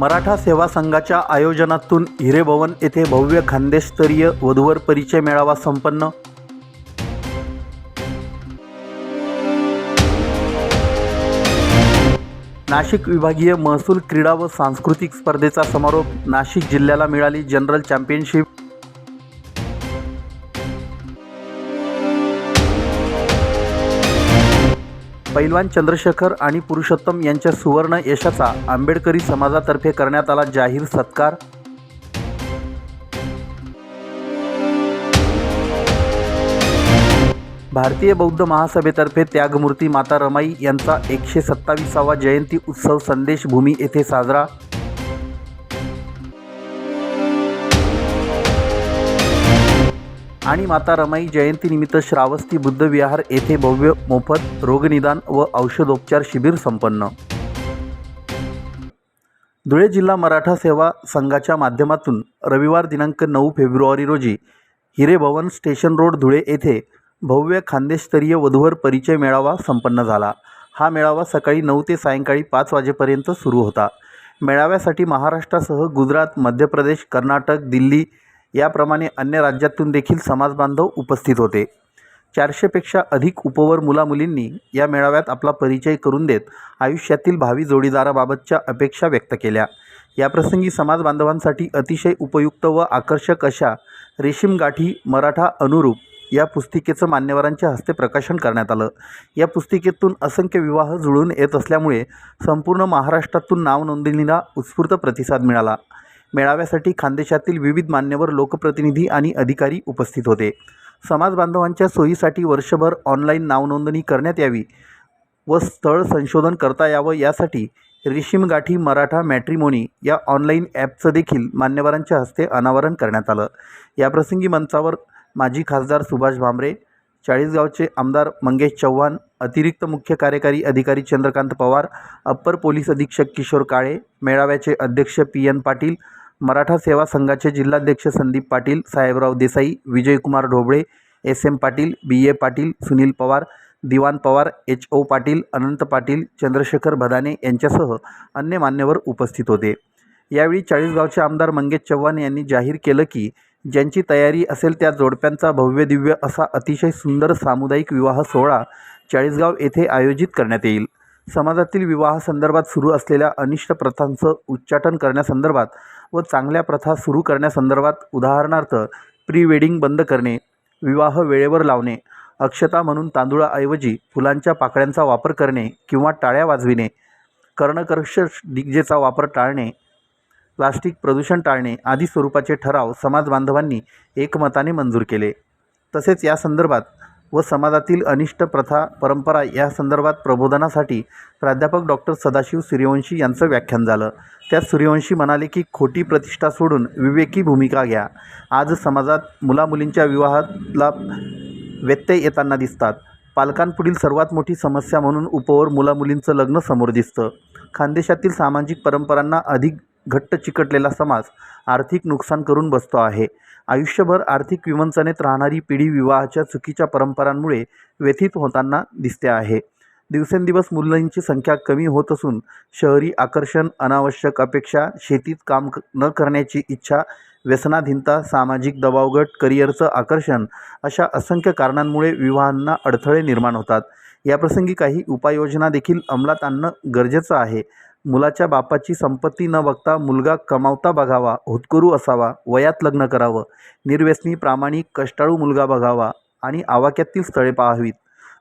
मराठा सेवा संघाच्या आयोजनातून हिरेभवन येथे भव्य खानदेशस्तरीय वधूवर परिचय मेळावा संपन्न. नाशिक विभागीय महसूल क्रीडा व सांस्कृतिक स्पर्धेचा समारोप नाशिक जिल्ह्याला मिळाली जनरल चॅम्पियनशिप. पैलवान चंद्रशेखर आणि पुरुषोत्तम यांच्या सुवर्ण यशाचा आंबेडकरी समाजातर्फे करण्यात आला जाहीर सत्कार. भारतीय बौद्ध महासभेतर्फे त्यागमूर्ती माता रमाई यांचा एकशे सत्तावीसावा जयंती उत्सव संदेशभूमी येथे साजरा. आणि माता रमाई जयंतीनिमित्त श्रावस्ती बुद्ध विहार येथे भव्य मोफत रोगनिदान व औषधोपचार शिबिर संपन्न. धुळे जिल्हा मराठा सेवा संघाच्या माध्यमातून रविवार दिनांक नऊ फेब्रुवारी रोजी हिरेभवन स्टेशन रोड धुळे येथे भव्य खानदेशस्तरीय वधूवर परिचय मेळावा संपन्न झाला. हा मेळावा सकाळी नऊ ते सायंकाळी पाच वाजेपर्यंत सुरू होता. मेळाव्यासाठी महाराष्ट्रासह गुजरात मध्य प्रदेश कर्नाटक दिल्ली याप्रमाणे अन्य राज्यातून देखील समाजबांधव उपस्थित होते. चारशेपेक्षा अधिक उपवर मुलामुलींनी या मेळाव्यात आपला परिचय करून देत आयुष्यातील भावी जोडीदाराबाबतच्या अपेक्षा व्यक्त केल्या. याप्रसंगी समाजबांधवांसाठी अतिशय उपयुक्त व आकर्षक अशा रेशीम गाठी मराठा अनुरूप या पुस्तिकेचं मान्यवरांच्या हस्ते प्रकाशन करण्यात आलं. या पुस्तिकेतून असंख्य विवाह जुळून येत असल्यामुळे संपूर्ण महाराष्ट्रातून नावनोंदणीला उत्स्फूर्त प्रतिसाद मिळाला. मेळाव्यासाठी खानदेशातील विविध मान्यवर लोकप्रतिनिधी आणि अधिकारी उपस्थित होते. समाजबांधवांच्या सोयीसाठी वर्षभर ऑनलाईन नावनोंदणी करण्यात यावी व स्थळ संशोधन करता यावं यासाठी रेशीमगाठी मराठा मॅट्रिमोनी या ऑनलाईन ॲपचं देखील मान्यवरांच्या हस्ते अनावरण करण्यात आलं. याप्रसंगी मंचावर माजी खासदार सुभाष भामरे चाळीसगावचे आमदार मंगेश चव्हाण अतिरिक्त मुख्य कार्यकारी अधिकारी चंद्रकांत पवार अप्पर पोलीस अधीक्षक किशोर काळे मेळाव्याचे अध्यक्ष पी एन पाटील मराठा सेवा संघाचे जिल्हाध्यक्ष Sandeep Patil Sahebrao Desai Vijaykumar Dhobale S M Patil B A Patil Sunil Pawar Diwan Pawar H O Patil Anant Patil Chandrashekhar Bhadane यांच्यासह अन्य मान्यवर उपस्थित होते. यावेळी चाळीसगावचे आमदार मंगेश चव्हाण यांनी जाहीर केलं की ज्यांची तयारी असेल त्या जोडप्यांचा भव्यदिव्य असा अतिशय सुंदर सामुदायिक विवाह सोहळा चाळीसगाव येथे आयोजित करण्यात येईल. समाजातील विवाहासंदर्भात सुरू असलेल्या अनिष्ट प्रथांचं उच्चाटन करण्यासंदर्भात व चांगल्या प्रथा सुरू करण्यासंदर्भात उदाहरणार्थ प्री वेडिंग बंद करणे विवाह वेळेवर लावणे अक्षता म्हणून तांदुळाऐवजी फुलांच्या पाकळ्यांचा वापर करणे किंवा टाळ्या वाजविणे कर्णकर्ष डिग्जेचा वापर टाळणे प्लास्टिक प्रदूषण टाळणे आदी स्वरूपाचे ठराव समाज बांधवांनी एकमताने मंजूर केले. तसेच या संदर्भात व समाजातील अनिष्ट प्रथा परंपरा या संदर्भात प्रबोधनासाठी प्राध्यापक डॉक्टर सदाशिव सूर्यवंशी यांचं व्याख्यान झालं. त्यात सूर्यवंशी म्हणाले की खोटी प्रतिष्ठा सोडून विवेकी भूमिका घ्या. आज समाजात मुलामुलींच्या विवाहाला व्यत्यय येताना दिसतात. पालकांपुढील सर्वात मोठी समस्या म्हणून उपवर मुलामुलींचं लग्न समोर दिसतं. खानदेशातील सामाजिक परंपरांना अधिक घट्ट चिकटलेला समाज आर्थिक नुकसान करून बसतो आहे. आयुष्यभर आर्थिक विवंचनेत राहणारी पिढी विवाहाच्या चुकीच्या परंपरांमुळे व्यथित होताना दिसते आहे. दिवसेंदिवस मुलांची संख्या कमी होत असून शहरी आकर्षण अनावश्यक अपेक्षा शेतीत काम न करण्याची इच्छा व्यसनाधीनता सामाजिक दबावगट करिअरचं आकर्षण अशा असंख्य कारणांमुळे विवाहांना अडथळे निर्माण होतात. याप्रसंगी काही उपाययोजना देखील अंमलात आणणं गरजेचं आहे. मुलाच्या बापाची संपत्ती न बघता मुलगा कमावता बघावा होतकरू असावा वयात लग्न करावं निर्व्यसनी प्रामाणिक कष्टाळू मुलगा बघावा आणि आवाक्यातील स्थळे पाहावीत.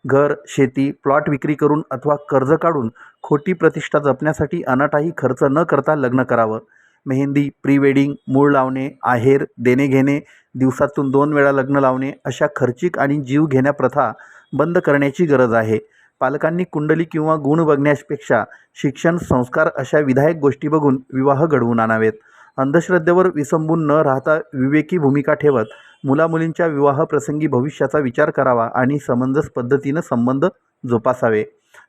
घर शेती प्लॉट विक्री करून अथवा कर्ज काढून खोटी प्रतिष्ठा जपण्यासाठी अनाठाही खर्च न करता लग्न करावं. मेहंदी प्री वेडिंग मूळ लावणे आहेर देणे घेणे दिवसातून दोन वेळा लग्न लावणे अशा खर्चिक आणि जीव घेण्या प्रथा बंद करण्याची गरज आहे. पालकांनी कुंडली किंवा गुण बघण्यापेक्षा शिक्षण संस्कार अशा विधायक गोष्टी बघून विवाह घडवून आणावेत. अंधश्रद्धेवर विसंबून न राहता विवेकी भूमिका ठेवत मुलामुलींच्या विवाहप्रसंगी भविष्याचा विचार करावा आणि समंजस पद्धतीनं संबंध जोपासावे.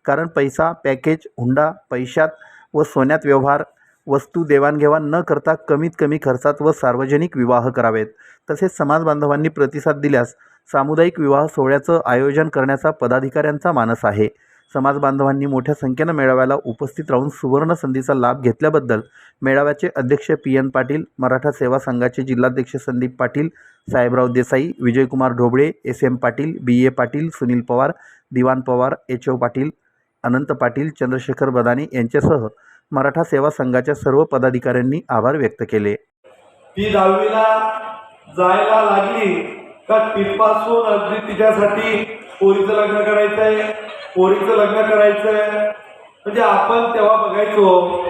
कारण पैसा पॅकेज हुंडा पैशात व सोन्यात व्यवहार वस्तू देवाणघेवाण न करता कमीत कमी खर्चात व सार्वजनिक विवाह करावेत. तसेच समाज बांधवांनी प्रतिसाद दिल्यास सामुदायिक विवाह सोहळ्याचं आयोजन करण्याचा पदाधिकाऱ्यांचा मानस आहे. समाज बांधवांनी मोठ्या संख्येनं मेळाव्याला उपस्थित राहून सुवर्ण संधीचा लाभ घेतल्याबद्दल मेळाव्याचे अध्यक्ष पी एन पाटील मराठा सेवा संघाचे जिल्हाध्यक्ष Sandeep Patil Sahebrao Desai Vijaykumar Dhobale S M Patil B A Patil Sunil Pawar Diwan Pawar H O Patil Anant Patil Chandrashekhar Badane यांच्यासह मराठा सेवा संघाच्या सर्व पदाधिकाऱ्यांनी आभार व्यक्त केले. ती दहावीला जायला लागली. का तिथपासून अगदी तिच्यासाठी पोरीचं लग्न करायचंय? पोरीचं लग्न करायचंय? म्हणजे आपण तेव्हा बघायचो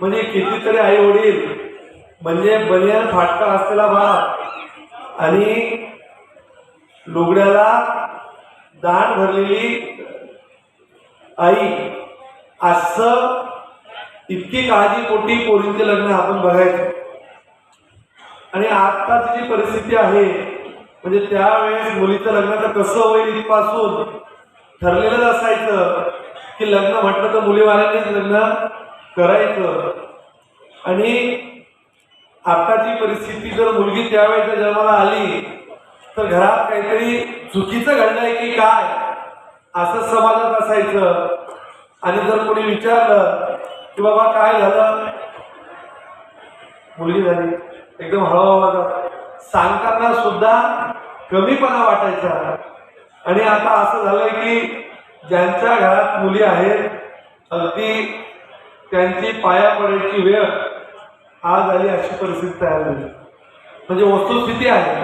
म्हणजे कितीतरी आई वडील म्हणजे बनियान फाटका असलेला बाप आणि लुगड्याला दाण भरलेली आई असं इतकी काळजी पोटी पोरींचे लग्न आपण बघायचो. आणि आत्ताची जी परिस्थिती आहे म्हणजे त्यावेळेस मुलीचं लग्न तर कसं होईल इथपासून ठरलेलंच असायचं की लग्न म्हटलं तर मुलीवाल्यांनीच लग्न करायचं. आणि आत्ताची परिस्थिती जर मुलगी त्यावेळेच्या जन्माला आली तर घरात काहीतरी चुकीचं घडलंय की काय? असं समाजात असायचं. आणि जर कोणी विचारलं की बाबा काय झालं? मुलगी झाली. एकदम हळूहळू सांगताना सुद्धा कमीपणा वाटायचा. आणि आता असं झालंय की ज्यांच्या घरात मुली आहेत अगदी त्यांची पाया पडायची वेळ आज आली अशी परिस्थिती तयार झाली. म्हणजे वस्तुस्थिती आहे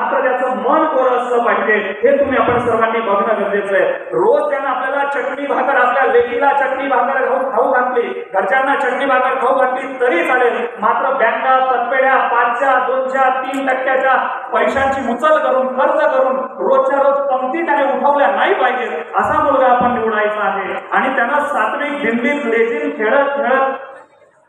मात्र त्याचं मन कोरं असलं पाहिजे हे तुम्ही आपण सर्वांनी बघणं गरजेचं आहे. रोज त्यांना आपल्याला चटणी भाकर आपल्या लेकीला चटणी भाकर खाऊ खाऊ घातली. घरच्यांना चटणी भाकर खाऊ घातली तरी चालेल. मात्र बँका तत्पेड्या पाचच्या दोनच्या तीन टक्क्याच्या पैशांची मुचल करून खर्च करून रोजच्या रोज पंक्ती त्याने उठवल्या नाही पाहिजेत असा मुलगा आपण निवडायचा आहे. आणि त्यांना सात्विक दिंडीत लेझीम खेळत खेळत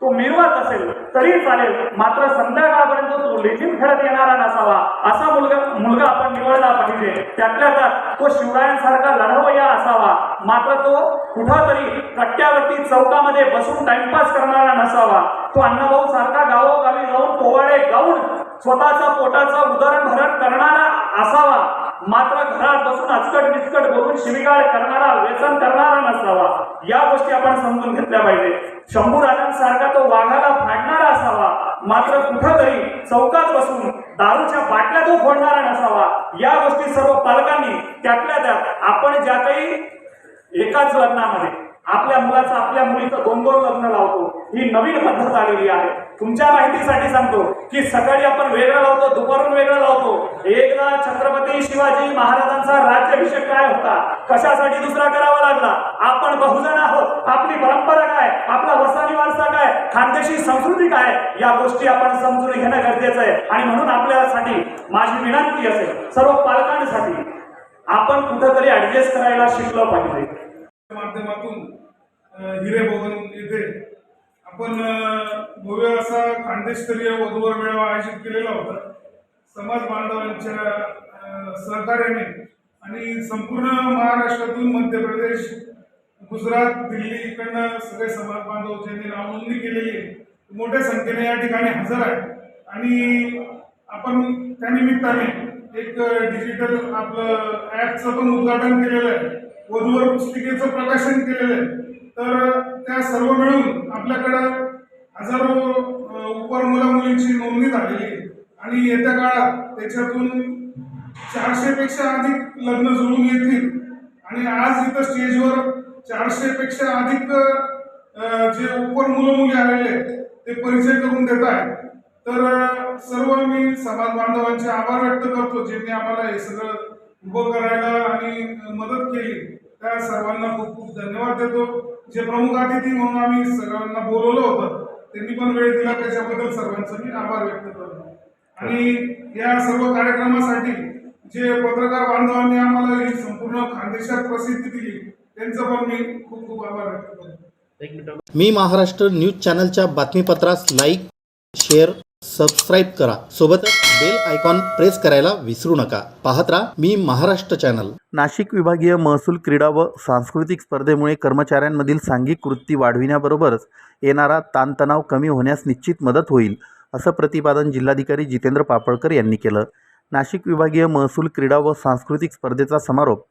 तो मिरवत असेल तरी चालेल. मात्र संध्याकाळपर्यंत तो लेखीम खेळत येणारा नसावा. असा मुलगा मुलगा आपण निवडला पाहिजे. त्यातल्या त्यात तो शिवरायांसारखा लढवया असावा. मात्र तो कुठंतरी कट्ट्यावरती चौकामध्ये बसून टाइमपास करणारा नसावा. तो अण्णाभाऊ सारखा गावोगावी जाऊन पोवाडे गाऊन स्वतःचा पोटाचं उदरभरण करणारा असावा. मात्र घरात बसून अचकट बिचकट बोलून शिविगाळ करणारा व्यसन करणारा नसावा. या गोष्टी आपण समजून घेतल्या पाहिजे. शंभू राजांसारखा तो वाघाला फाडणारा असावा. मात्र कुठंतरी चौकात बसून दारूच्या बाटल्या तो फोडणारा नसावा. या गोष्टी सर्व पालकांनी त्यातल्या त्यात आपण ज्या काही एकाच लग्नामध्ये आपल्या मुलाचं आपल्या मुलीचं दोन दोन लग्न लावतो. ही नवीन पद्धत आलेली आहे. तुमच्या माहितीसाठी सांगतो की सकाळी आपण वेगळं लावतो दुपारून वेगळं लावतो. एकदा छत्रपती शिवाजी महाराजांचा राज्याभिषेक काय होता? कशासाठी दुसरा करावा लागला? आपण बहुजन आहोत. आपली परंपरा काय? आपला वसानी वारसा काय? खानदेशी संस्कृती काय? या गोष्टी आपण समजून घेणं गरजेचं आहे. आणि म्हणून आपल्यासाठी माझी विनंती असेल सर्व पालकांसाठी आपण कुठंतरी ऍडजस्ट करायला शिकलं पाहिजे. माध्यमातून हिरे भवन येथे आपण भव्य असा खानदेशस्तरीय वधूवर मेळावा आयोजित केलेला होता. समाज बांधवांच्या सहकार्याने आणि संपूर्ण महाराष्ट्रातून मध्य प्रदेश गुजरात दिल्ली इकडनं सगळे समाज बांधव ज्यांनी नावनोंदणी केलेली आहे. मोठ्या संख्येने या ठिकाणी हजर आहे आणि आपण त्यानिमित्ताने एक डिजिटल आपलं ॲपचं पण उद्घाटन केलेलं आहे. वधूवर पुस्तिकेचं प्रकाशन केलेलं आहे. तर त्या सर्व मिळून आपल्याकडं हजारो उपर मुला मुलींची नोंदणी झालेली आहे. आणि येत्या काळात त्याच्यातून चारशेपेक्षा अधिक लग्न जुळून येतील. आणि आज इथं स्टेजवर चारशेपेक्षा अधिक जे उपर मुलं मुली आलेले आहेत ते परिचय करून देत आहेत. तर सर्व मी समाज बांधवांचे आभार व्यक्त करतो ज्यांनी आम्हाला हे सगळं उभं करायला आणि मदत केली. त्या सर्वांना खूप खूप धन्यवाद देतो. जे प्रमुख अतिथी म्हणून आम्ही सर्वांना बोलवलं होतं त्यांनी पण वेळ दिला त्याच्याबद्दल सर्वांचं मी आभार व्यक्त करतो. आणि या सर्व कार्यक्रमासाठी जे पत्रकार बांधवांनी आम्हाला ही संपूर्ण खानदेशात प्रसिद्धी दिली त्यांचं पण मी खूप खूप आभार व्यक्त करतो. मी महाराष्ट्र न्यूज चॅनलच्या बातमीपत्रास लाईक शेअर सबस्क्राईब करा. सोबतच बेल आयकॉन प्रेस करायला विसरू नका. पाहत राहा मी महाराष्ट्र चॅनल नाशिक विभागीय महसूल क्रीडा व सांस्कृतिक स्पर्धेमुळे कर्मचाऱ्यांमधील सांघिक वृत्ती वाढविण्याबरोबरच येणारा ताणतणाव कमी होण्यास निश्चित मदत होईल असं प्रतिपादन जिल्हाधिकारी जितेंद्र पापळकर यांनी केलं. नाशिक विभागीय महसूल क्रीडा व सांस्कृतिक स्पर्धेचा समारोप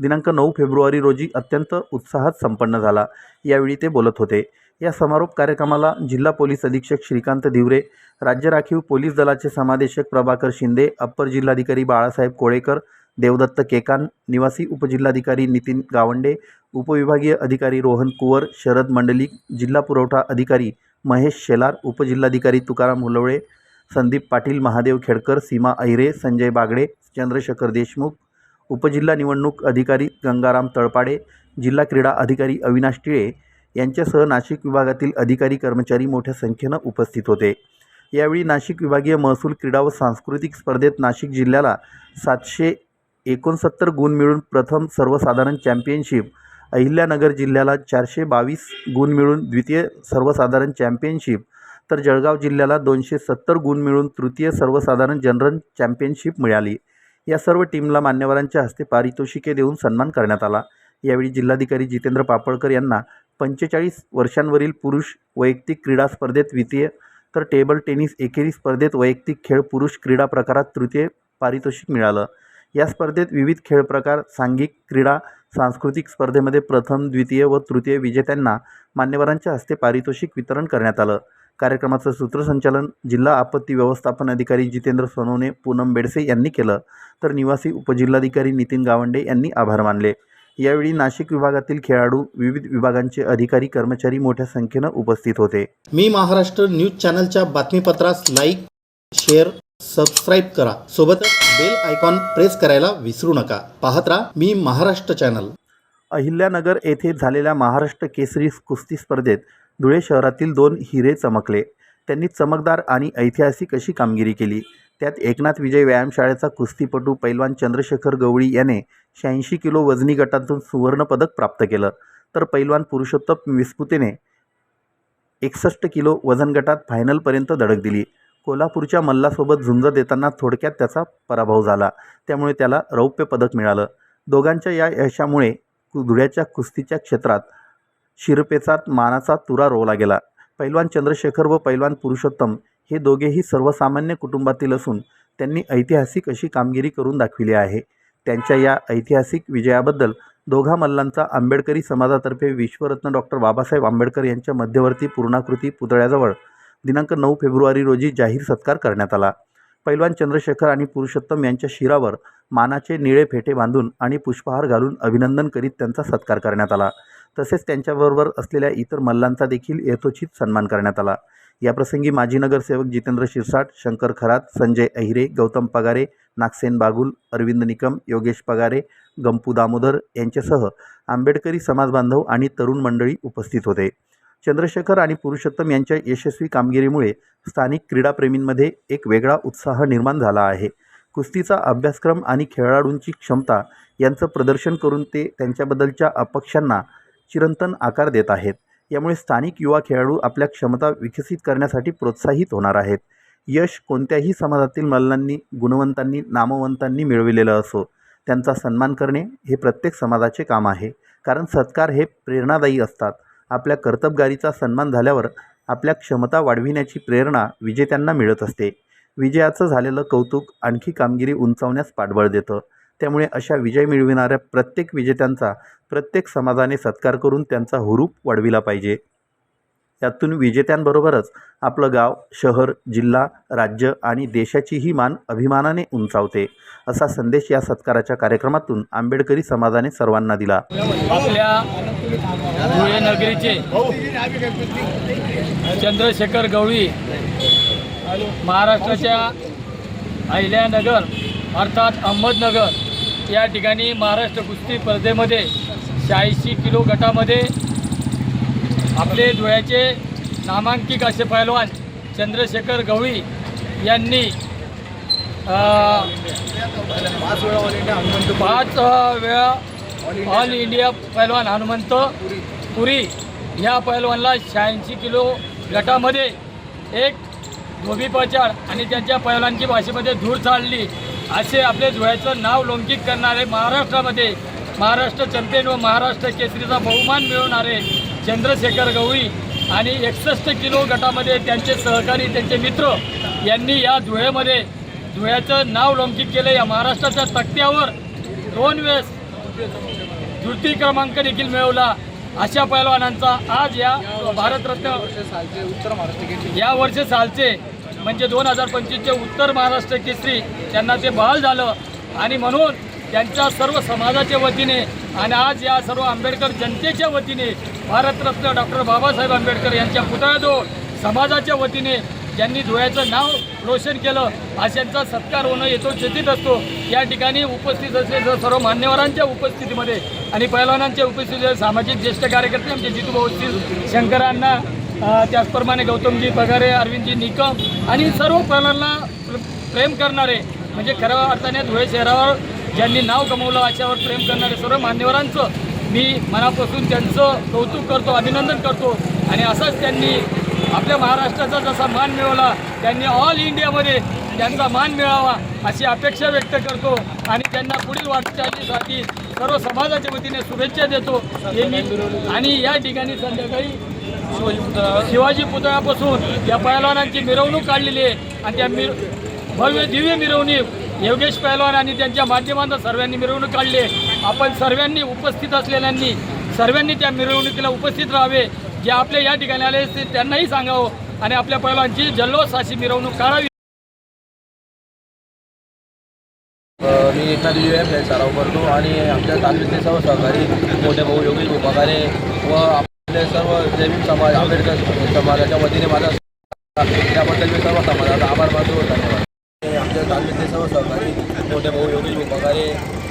दिनांक नऊ फेब्रुवारी रोजी अत्यंत उत्साहात संपन्न झाला. यावेळी ते बोलत होते. या समारोप कार्यक्रमाला जिल्हा पोलीस अधीक्षक श्रीकांत दिवरे राज्य राखीव पोलीस दलाचे समादेशक प्रभाकर शिंदे अप्पर जिल्हाधिकारी बाळासाहेब कोळेकर देवदत्त केकान निवासी उपजिल्हाधिकारी नितीन गावंडे उपविभागीय अधिकारी रोहन कुवर शरद मंडलिक जिल्हा पुरवठा अधिकारी महेश शेलार उपजिल्हाधिकारी तुकाराम हुलवळे संदीप पाटील महादेव खेडकर सीमा अहिरे संजय बागडे चंद्रशेखर देशमुख उपजिल्हा निवडणूक अधिकारी गंगाराम तळपाडे जिल्हा क्रीडा अधिकारी अविनाश टिळे यांच्यासह नाशिक विभागातील अधिकारी कर्मचारी मोठ्या संख्येनं उपस्थित होते. यावेळी नाशिक विभागीय महसूल क्रीडा व सांस्कृतिक स्पर्धेत नाशिक जिल्ह्याला सातशे एकोणसत्तर गुण मिळून प्रथम सर्वसाधारण चॅम्पियनशिप अहिल्यानगर जिल्ह्याला चारशे बावीस गुण मिळून द्वितीय सर्वसाधारण चॅम्पियनशिप तर जळगाव जिल्ह्याला दोनशे सत्तर गुण मिळून तृतीय सर्वसाधारण जनरल चॅम्पियनशिप मिळाली. या सर्व टीमला मान्यवरांच्या हस्ते पारितोषिके देऊन सन्मान करण्यात आला. यावेळी जिल्हाधिकारी जितेंद्र पापळकर यांना पंचेचाळीस वर्षांवरील पुरुष वैयक्तिक क्रीडा स्पर्धेत द्वितीय तर टेबल टेनिस एकेरी स्पर्धेत वैयक्तिक खेळ पुरुष क्रीडा प्रकारात तृतीय पारितोषिक मिळालं. या स्पर्धेत विविध खेळ प्रकार सांघिक क्रीडा सांस्कृतिक स्पर्धेमध्ये प्रथम द्वितीय व तृतीय विजेत्यांना मान्यवरांच्या हस्ते पारितोषिक वितरण करण्यात आलं. कार्यक्रमाचं सूत्रसंचालन जिल्हा आपत्ती व्यवस्थापन अधिकारी जितेंद्र सोनवणे पूनम बेडसे यांनी केलं. तर निवासी उपजिल्हाधिकारी नितीन गावंडे यांनी आभार मानले. यावेळी नाशिक विभागातील खेळाडू विविध विभागांचे अधिकारी कर्मचारी मोठ्या संख्येनं उपस्थित होते. मी महाराष्ट्र न्यूज चॅनलच्या बातमीपत्रास लाईक शेअर सबस्क्राईब करा. सोबतच बेल आयकॉन प्रेस करायला विसरू नका. पाहत राहा मी महाराष्ट्र चॅनल. अहिल्यानगर येथे झालेल्या महाराष्ट्र केसरी कुस्ती स्पर्धेत धुळे शहरातील दोन हिरे चमकले. त्यांनी चमकदार आणि ऐतिहासिक अशी कामगिरी केली. त्यात एकनाथ विजय व्यायामशाळेचा कुस्तीपटू पैलवान चंद्रशेखर गवळी याने शहाऐंशी किलो वजनी गटातून सुवर्णपदक प्राप्त केलं. तर पैलवान पुरुषोत्तम विस्पुतेने एकसष्ट किलो वजन गटात फायनलपर्यंत धडक दिली. कोल्हापूरच्या मल्लासोबत झुंज देताना थोडक्यात त्याचा पराभव झाला. त्यामुळे त्याला रौप्य पदक मिळालं. दोघांच्या या यशामुळे कु- धुळ्याच्या कुस्तीच्या क्षेत्रात शिरपेचा मानाचा तुरा रोवला गेला. पैलवान चंद्रशेखर व पैलवान पुरुषोत्तम हे दोघेही सर्वसामान्य कुटुंबातील असून त्यांनी ऐतिहासिक अशी कामगिरी करून दाखविली आहे. त्यांच्या या ऐतिहासिक विजयाबद्दल दोघा मल्लांचा आंबेडकरी समाजातर्फे विश्वरत्न डॉक्टर बाबासाहेब आंबेडकर यांच्या मध्यवर्ती पूर्णाकृती पुतळ्याजवळ दिनांक नऊ फेब्रुवारी रोजी जाहीर सत्कार करण्यात आला. पैलवान चंद्रशेखर आणि पुरुषोत्तम यांच्या शिरावर मानाचे निळे फेटे बांधून आणि पुष्पहार घालून अभिनंदन करीत त्यांचा सत्कार करण्यात आला. तसेच त्यांच्याबरोबर असलेल्या इतर मल्लांचा देखील यथोचित सन्मान करण्यात आला. याप्रसंगी माजी नगरसेवक जितेंद्र शिरसाट शंकर खरात संजय अहिरे गौतम पगारे नागसेन बागुल अरविंद निकम योगेश पगारे गंपू दामोदर यांच्यासह आंबेडकरी समाजबांधव आणि तरुण मंडळी उपस्थित होते. चंद्रशेखर आणि पुरुषोत्तम यांच्या यशस्वी कामगिरीमुळे स्थानिक क्रीडाप्रेमींमध्ये एक वेगळा उत्साह निर्माण झाला आहे. कुस्तीचा अभ्यासक्रम आणि खेळाडूंची क्षमता यांचं प्रदर्शन करून ते त्यांच्याबद्दलच्या अपक्षांना चिरंतन आकार देत आहेत. यामुळे स्थानिक युवा खेळाडू आपल्या क्षमता विकसित करण्यासाठी प्रोत्साहित होणार आहेत. यश कोणत्याही समाजातील मल्लांनी गुणवंतांनी नामवंतांनी मिळविलेलं असो त्यांचा सन्मान करणे हे प्रत्येक समाजाचे काम आहे. कारण सत्कार हे प्रेरणादायी असतात. आपल्या कर्तबगारीचा सन्मान झाल्यावर आपल्या क्षमता वाढविण्याची प्रेरणा विजेत्यांना मिळत असते. विजयाचं झालेलं कौतुक आणखी कामगिरी उंचावण्यास पाठबळ देतं. त्यामुळे अशा विजय मिळविणाऱ्या प्रत्येक विजेत्यांचा प्रत्येक समाजाने सत्कार करून त्यांचा हुरूप वाढविला पाहिजे. यातून विजेत्यांबरोबरच आपलं गाव शहर जिल्हा राज्य आणि देशाचीही मान अभिमानाने उंचावते असा संदेश या सत्काराच्या कार्यक्रमातून आंबेडकरी समाजाने सर्वांना दिला. आपल्या धुळे नगरीचे चंद्रशेखर गवळी महाराष्ट्राच्या अहिल्यानगर अर्थात अहमदनगर या ठिकाणी महाराष्ट्र कुस्ती स्पर्धेमध्ये शहाऐंशी किलो गटामध्ये आपले धुळ्याचे नामांकित असे पैलवान चंद्रशेखर गवळी यांनी पाच वेळा ऑल इंडिया पैलवान हनुमंत पुरी ह्या पैलवानला शहाऐंशी किलो गटामध्ये एक धोबी पचाड आणि त्यांच्या पैलवानची भाषेमध्ये धूळ चालली. असे आपले धुळ्याचं नाव लौकिक करणारे महाराष्ट्रामध्ये महाराष्ट्र चॅम्पियन व महाराष्ट्र केसरीचा बहुमान मिळवणारे चंद्रशेखर गवळी आणि एकसष्ट किलो गटामध्ये त्यांचे सहकारी त्यांचे मित्र यांनी या धुळेमध्ये धुळ्याचं नाव लौकिक केलं. या महाराष्ट्राच्या तक्त्यावर दोन वेळेस द्वितीय क्रमांक देखील मिळवला. अशा पैलवानांचा आज या भारतरत्न या वर्ष सालचे म्हणजे दोन हजार पंचवीसचे उत्तर महाराष्ट्र केसरी त्यांना ते बहाल झालं आणि म्हणून त्यांच्या सर्व समाजाच्या वतीने आणि आज या सर्व आंबेडकर जनतेच्या वतीने भारतरत्न डॉक्टर बाबासाहेब आंबेडकर यांच्या पुतळ्याजवळ समाजाच्या वतीने ज्यांनी धुळ्याचं नाव रोशन केलं अशांचा सत्कार होणं येतो यथोचित असतो. या ठिकाणी उपस्थित असलेल्या सर्व मान्यवरांच्या उपस्थितीमध्ये आणि पैलवानांच्या उपस्थितीमध्ये सामाजिक ज्येष्ठ कार्यकर्ते आमचे जितूभाऊ शंकरांना त्याचप्रमाणे गौतमजी पगारे अरविंदजी निकम आणि सर्व पैलवानांना प्रेम करणारे म्हणजे खऱ्या अर्थाने धुळे शहरावर ज्यांनी नाव कमवलं अशावर प्रेम करणारे सर्व मान्यवरांचं मी मनापासून त्यांचं कौतुक करतो अभिनंदन करतो. आणि असंच त्यांनी आपल्या महाराष्ट्राचा जसा मान मिळवला त्यांनी ऑल इंडियामध्ये त्यांचा मान मिळावा अशी अपेक्षा व्यक्त करतो. आणि त्यांना पुढील वाटचालीसाठी सर्व समाजाच्या वतीने शुभेच्छा देतो. आणि या ठिकाणी संध्याकाळी शिवाजी पुतळ्यापासून या पैलवानांची मिरवणूक काढलेली आहे. आणि त्या मिर भव्य दिव्य मिरवणूक योगेश पैलवान आणि त्यांच्या माध्यमातून सर्वांनी मिरवणूक काढली आहे. आपण सर्वांनी उपस्थित असलेल्यांनी सर्वांनी त्या मिरवणुकीला उपस्थित राहावे. जे आपल्या या ठिकाणी आले असतील त्यांनाही सांगावं. आणि आपल्या पैलवानची जल्लोष अशी मिरवणूक काढावी. मी एकनाथ दिवे आहे सराव करतो. आणि आमच्या तालुक्याचे सर्व सहकारी मोठे भाऊ योगेश उपकारे व आपले सर्व जैविक समाज आंबेडकर समाजाच्या वतीने माझा त्याबद्दल मी सर्व समाजाचा आभार मानतो धन्यवाद. आमच्या तालुक्यातले सर्व सहकारी मोठे भाऊ योगेश उपकारे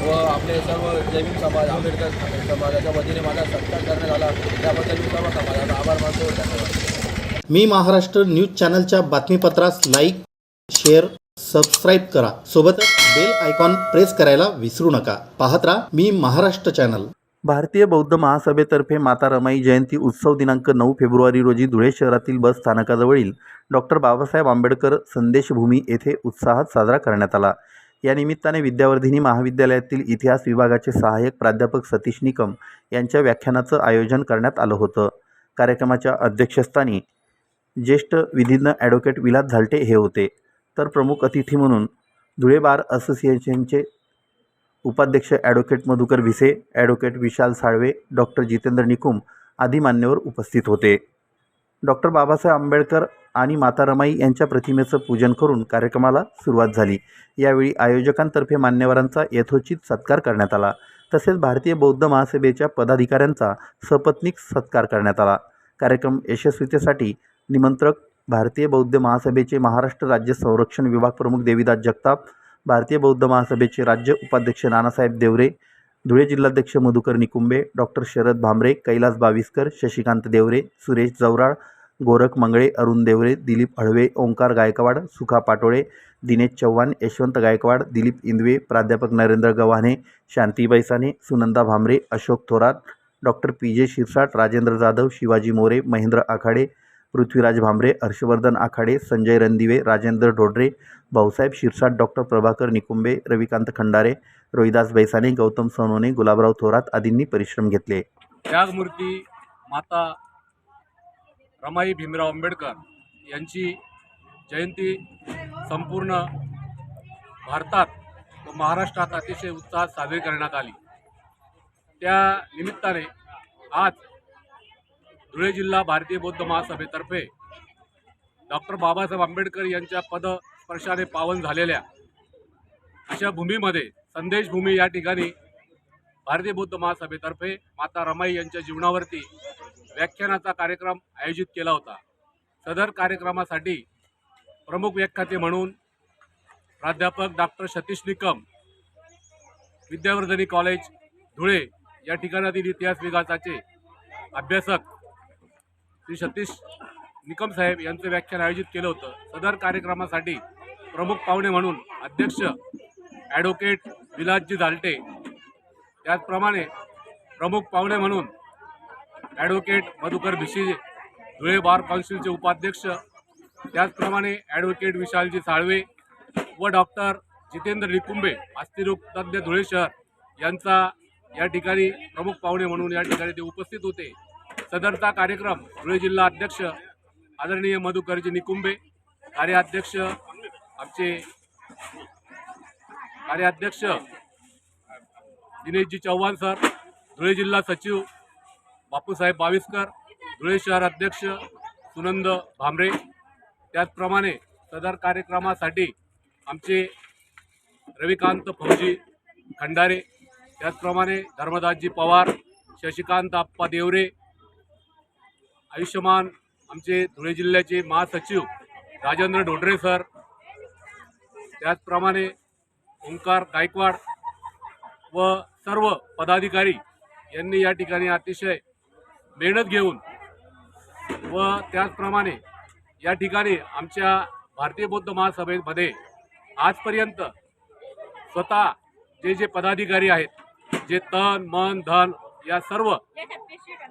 व आपले सर्व जैविक समाज आंबेडकर समाजाच्या वतीने माझा सत्कार करण्यात आला. त्याबद्दल मी सर्व समाजाचा आभार मानतो धन्यवाद. मी महाराष्ट्र न्यूज चॅनलच्या बातमीपत्रास लाईक शेअर सबस्क्राईब करा. सोबतच बेल आयकॉन प्रेस करायला विसरू नका. पाहत राहा मी महाराष्ट्र चॅनल. भारतीय बौद्ध महासभेतर्फे माता रमाई जयंती उत्सव दिनांक नऊ फेब्रुवारी रोजी धुळे शहरातील बस स्थानकाजवळील डॉक्टर बाबासाहेब आंबेडकर संदेशभूमी येथे उत्साहात साजरा करण्यात आला. या निमित्ताने विद्यावर्धिनी महाविद्यालयातील इतिहास विभागाचे सहाय्यक प्राध्यापक सतीश निकम यांच्या व्याख्यानाचं आयोजन करण्यात आलं होतं. कार्यक्रमाच्या अध्यक्षस्थानी ज्येष्ठ विधिज्ञ ॲडव्होकेट विलास झालटे हे होते. तर प्रमुख अतिथी म्हणून धुळे बार असोसिएशनचे उपाध्यक्ष advocate Madhukar Bhise advocate Vishal Salve doctor Jitendra Nikum आदी मान्यवर उपस्थित होते. डॉक्टर बाबासाहेब आंबेडकर आणि माता रमाई यांच्या प्रतिमेचं पूजन करून कार्यक्रमाला सुरुवात झाली. यावेळी आयोजकांतर्फे मान्यवरांचा यथोचित सत्कार करण्यात आला. तसेच भारतीय बौद्ध महासभेच्या पदाधिकाऱ्यांचा सपत्नीक सत्कार करण्यात आला. कार्यक्रम यशस्वीतेसाठी निमंत्रक भारतीय बौद्ध महासभेचे महाराष्ट्र राज्य संरक्षण विभाग प्रमुख देविदास जगताप भारतीय बौद्ध महासभेचे राज्य उपाध्यक्ष नानासाहेब देवरे धुळे जिल्हाध्यक्ष मधुकर निकुंबे डॉक्टर शरद भांबरे कैलास बाविस्कर शशिकांत देवरे सुरेश जवराळ गोरख मंगळे अरुण देवरे दिलीप हळवे ओंकार गायकवाड सुखा पाटोळे दिनेश चव्हाण यशवंत गायकवाड दिलीप इंदवे प्राध्यापक Narendra Gavhane Shanti Baisane Sunanda Bhambare Ashok Thorat doctor P J Shirsat Rajendra Jadhav Shivaji More Mahendra Akhade Prithviraj Bhambare Harshvardhan Akhade Sanjay Randive Rajendra Dhodre Bhausaheb Shirsat doctor Prabhakar Nikumbe Ravikant Khandare Rohidas Baisane Gautam Sonawane Gulabrao Thorat आदींनी परिश्रम घेतले. त्यागमूर्ती माता रमाई भीमराव आंबेडकर यांची जयंती संपूर्ण भारतात व महाराष्ट्रात अतिशय उत्साहात साजरी करण्यात आली. त्या निमित्ताने आज धुळे जिल्हा भारतीय बौद्ध महासभेतर्फे डॉक्टर बाबासाहेब आंबेडकर यांच्या पदस्पर्शाने पावन झालेल्या अशा भूमीमध्ये संदेशभूमी या ठिकाणी भारतीय बौद्ध महासभेतर्फे माता रमाई यांच्या जीवनावरती व्याख्यानाचा कार्यक्रम आयोजित केला होता. सदर कार्यक्रमासाठी प्रमुख व्याख्याते म्हणून प्राध्यापक डॉक्टर सतीश निकम विद्यावर्धनी कॉलेज धुळे या ठिकाणातील इतिहास विकासाचे अभ्यासक श्री सतीश निकम साहेब यांचं व्याख्यान आयोजित केलं होतं. सदर कार्यक्रमासाठी प्रमुख पाहुणे म्हणून अध्यक्ष ॲडव्होकेट विलासजी झालटे त्याचप्रमाणे प्रमुख पाहुणे म्हणून ॲडव्होकेट मधुकर भिशी धुळे बार काउन्सिलचे उपाध्यक्ष त्याचप्रमाणे ॲडव्होकेट विशालजी साळवे व डॉक्टर जितेंद्र निकुंबे अस्थिरोग तज्ज्ञ धुळे शहर यांचा या ठिकाणी प्रमुख पाहुणे म्हणून या ठिकाणी ते उपस्थित होते. सदरचा कार्यक्रम धुळे जिल्हा अध्यक्ष आदरणीय मधुकरजी निकुंबे कार्याध्यक्ष आमचे कार्याध्यक्ष दिनेशजी चव्हाण सर धुळे जिल्हा सचिव बापूसाहेब बाविस्कर धुळे शहर अध्यक्ष सुनंद भामरे. त्याचप्रमाणे सदर कार्यक्रमासाठी आमचे रविकांत फौजी खंडारे. त्याचप्रमाणे धर्मदासजी पवार शशिकांत आप्पा देवरे आयुष्यमान आमचे धुळे जिल्ह्याचे महासचिव राजेंद्र ढोडरे सर त्याचप्रमाणे ओंकार गायकवाड व सर्व पदाधिकारी यांनी या ठिकाणी अतिशय मेहनत घेऊन व त्याचप्रमाणे या ठिकाणी आमच्या भारतीय बौद्ध महासभेमध्ये आजपर्यंत स्वतः जे जे पदाधिकारी आहेत जे तन मन धन या सर्व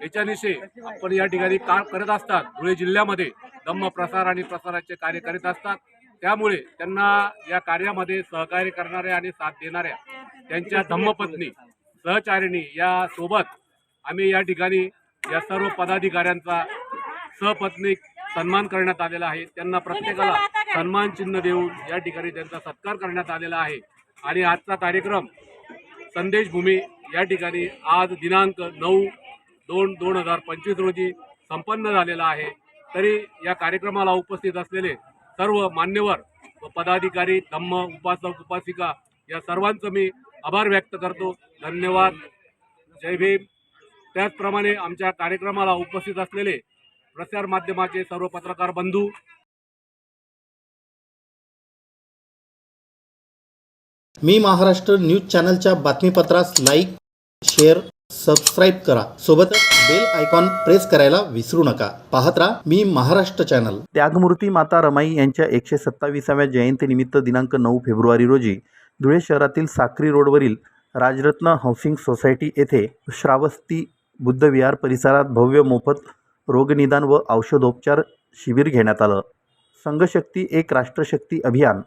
याच्यानिशी आपण या ठिकाणी काम करत असतात. धुळे जिल्ह्यामध्ये धम्म प्रसार आणि प्रसाराचे कार्य करीत असतात. त्यामुळे त्यांना या कार्यामध्ये सहकार्य करणाऱ्या आणि साथ देणाऱ्या त्यांच्या धम्मपत्नी सहचारिणी या सोबत आम्ही या ठिकाणी या सर्व पदाधिकाऱ्यांचा सहपत्नी सन्मान करण्यात आलेला आहे. त्यांना प्रत्येकाला सन्मान चिन्ह देऊन या ठिकाणी त्यांचा सत्कार करण्यात आलेला आहे. आणि आजचा कार्यक्रम संदेशभूमी या ठिकाणी आज दिनांक नऊ दोन दोन हजार पंचवीस रोजी संपन्न झालेला आहे. तरी या कार्यक्रमाला उपस्थित असलेले सर्व मान्यवर व पदाधिकारी धम्म उपासक उपासिका या सर्वांचं मी आभार व्यक्त करतो. धन्यवाद. जय भीम. त्याचप्रमाणे आमच्या कार्यक्रमाला उपस्थित असलेले प्रसार माध्यमाचे सर्व पत्रकार बंधू मी महाराष्ट्र न्यूज चॅनलच्या बातमीपत्रास लाईक शेअर सबस्क्राईब करा. सोबतच बेल आयकॉन प्रेस करायला विसरू नका. पाहत राहा मी महाराष्ट्र चॅनल त्यागमूर्ती माता रमाई यांच्या एकशे सत्ताविसाव्या जयंतीनिमित्त दिनांक नऊ फेब्रुवारी रोजी धुळे शहरातील साक्री रोडवरील राजरत्न हाऊसिंग सोसायटी येथे श्रावस्ती बुद्धविहार परिसरात भव्य मोफत रोगनिदान व औषधोपचार शिबिर घेण्यात आलं. संघशक्ती एक राष्ट्रशक्ती अभियान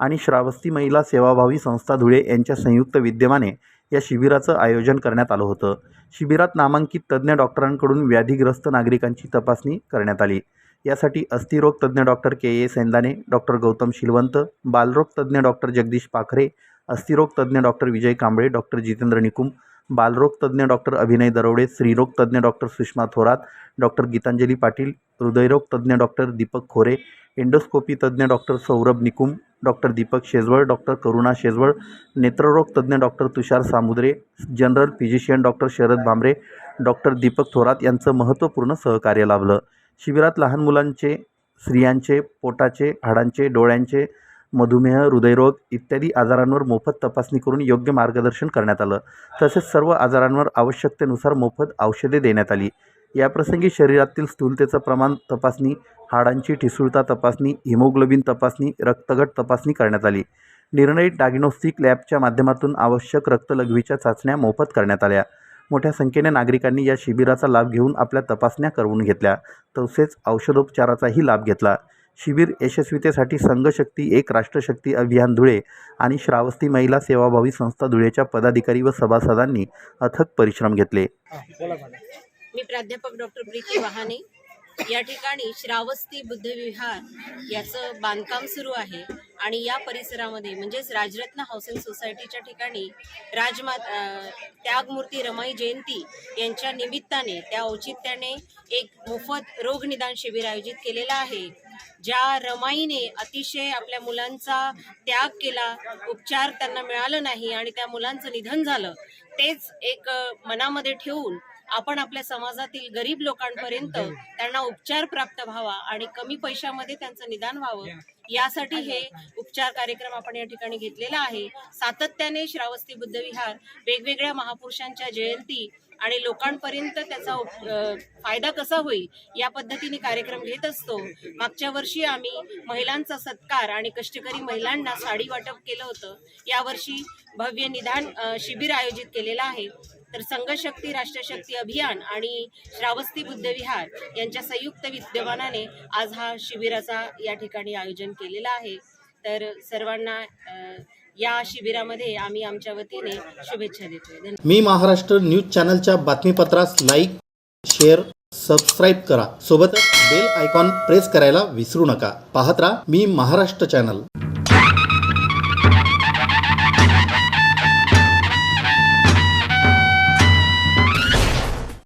आणि श्रावस्ती महिला सेवाभावी संस्था धुळे यांच्या संयुक्त विद्यमाने या शिबिराचं आयोजन करण्यात आलं होतं. शिबिरात नामांकित तज्ज्ञ डॉक्टरांकडून व्याधीग्रस्त नागरिकांची तपासणी करण्यात आली. यासाठी अस्थिरोग तज्ज्ञ doctor K A Sendane doctor Gautam Shilwant बालरोग तज्ज्ञ डॉक्टर जगदीश पाखरे अस्थिरोग तज्ज्ञ डॉक्टर विजय कांबळे डॉक्टर जितेंद्र निकुम बालरोग तज्ज्ञ डॉक्टर अभिनय दरोडे स्त्रीरोग तज्ज्ञ डॉक्टर सुषमा थोरात डॉक्टर गीतांजली पाटील हृदयरोग तज्ज्ञ डॉक्टर दीपक खोरे एंडोस्कोपी तज्ज्ञ doctor Saurabh Nikum doctor Deepak Shejwal doctor Karuna Shejwal नेत्ररोग तज्ज्ञ doctor Tushar Samudre general physician doctor Sharad Bhambare doctor Deepak Thorat यांचं महत्त्वपूर्ण सहकार्य लाभलं. शिबिरात लहान मुलांचे स्त्रियांचे पोटाचे हाडांचे डोळ्यांचे मधुमेह हृदयरोग इत्यादी आजारांवर मोफत तपासणी करून योग्य मार्गदर्शन करण्यात आलं. तसेच सर्व आजारांवर आवश्यकतेनुसार मोफत औषधे देण्यात आली. याप्रसंगी शरीरातील स्थूलतेचं प्रमाण तपासणी हाडांची ठिसूळता तपासणी हिमोग्लोबिन तपासणी रक्तगट तपासणी करण्यात आली. निर्णय डायग्नोस्टिक लॅबच्या माध्यमातून आवश्यक रक्तलघवीच्या चाचण्या मोफत करण्यात आल्या. मोठ्या संख्येने नागरिकांनी या शिबिराचा लाभ घेऊन आपल्या तपासण्या करवून घेतल्या. तसेच औषधोपचाराचाही लाभ घेतला. शिबिर यशस्वीतेसाठी संघशक्ती एक राष्ट्रशक्ती अभियान धुळे आणि श्रावस्ती महिला सेवाभावी संस्था धुळेच्या पदाधिकारी व सभासदांनी अथक परिश्रम घेतले. मी प्राध्यापक डॉक्टर प्रीती वहाने या ठिकाणी श्रावस्ती बुद्धविहार याचं बांधकाम सुरू आहे आणि या परिसरामध्ये म्हणजेच राजरत्न हाऊसिंग सोसायटीच्या ठिकाणी राजमा त्यागमूर्ती रमाई जयंती यांच्या निमित्ताने त्या औचित्याने एक मोफत रोगनिदान शिबिर आयोजित केलेलं आहे ज्या रमाईने अतिशय आपल्या मुलांचा त्याग केला उपचार त्यांना मिळालं नाही आणि त्या मुलांचं निधन झालं. तेच एक मनामध्ये ठेवून आपण आपल्या समाजातील गरीब लोकांपर्यंत त्यांना उपचार प्राप्त व्हावा आणि कमी पैशामध्ये त्यांचं निदान व्हावं यासाठी हे उपचार कार्यक्रम आपण या ठिकाणी घेतलेला आहे. सातत्याने श्रावस्ती बुद्धविहार वेगवेगळ्या महापुरुषांच्या जयंती आणि लोकांपर्यंत त्याचा फायदा कसा होईल या पद्धतीने कार्यक्रम घेत असतो. मागच्या वर्षी आम्ही महिलांचा सत्कार आणि कष्टकरी महिलांना साडी वाटप केलं होतं. यावर्षी भव्य निदान शिबिर आयोजित केलेलं आहे. तर संघशक्ती राष्ट्रशक्ती अभियान आणि श्रावस्ती बुद्धविहार यांच्या संयुक्त विद्यमानाने आज हा शिबिराचा या ठिकाणी आयोजन केलेला आहे. तर सर्वांना या शिबिरामध्ये आम्ही आमच्या वतीने शुभेच्छा देतोय. मी महाराष्ट्र न्यूज चॅनलच्या बातमीपत्रास लाईक शेअर सबस्क्राईब करा. सोबतच बेल आयकॉन प्रेस करायला विसरू नका. पाहत राहा मी महाराष्ट्र चॅनल.